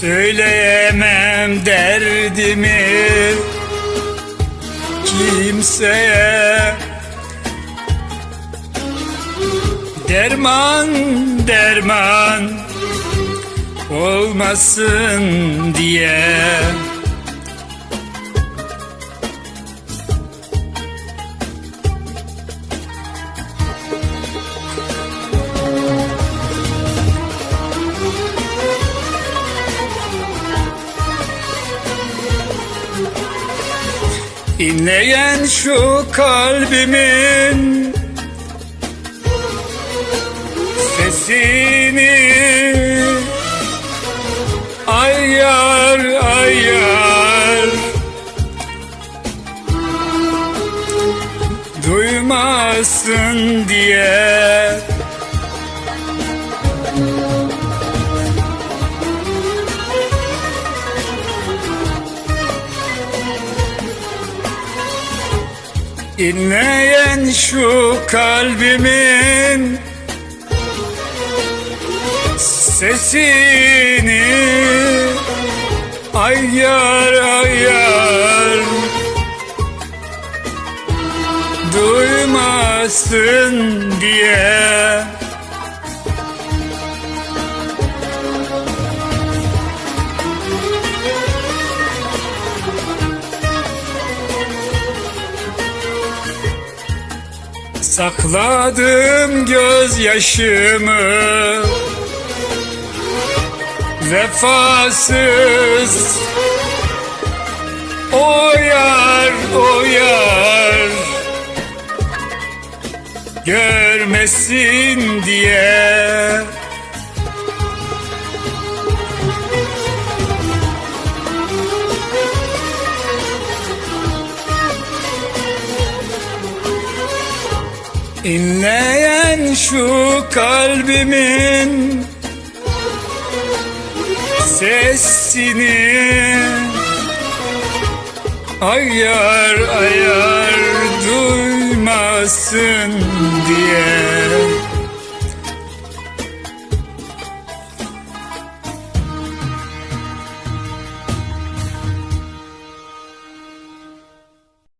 Söyleyemem derdimi kimseye. Derman derman olmasın diye İnleyen şu kalbimin sesini ayar ayar. Duymasın diye İnleyen şu kalbimin sesini ayar ayar. Duymasın diye Sakladım gözyaşımı. Vefasız O yar, o yar Görmesin diye İnleyen şu kalbimin sesini Ayar ayar duymasın diye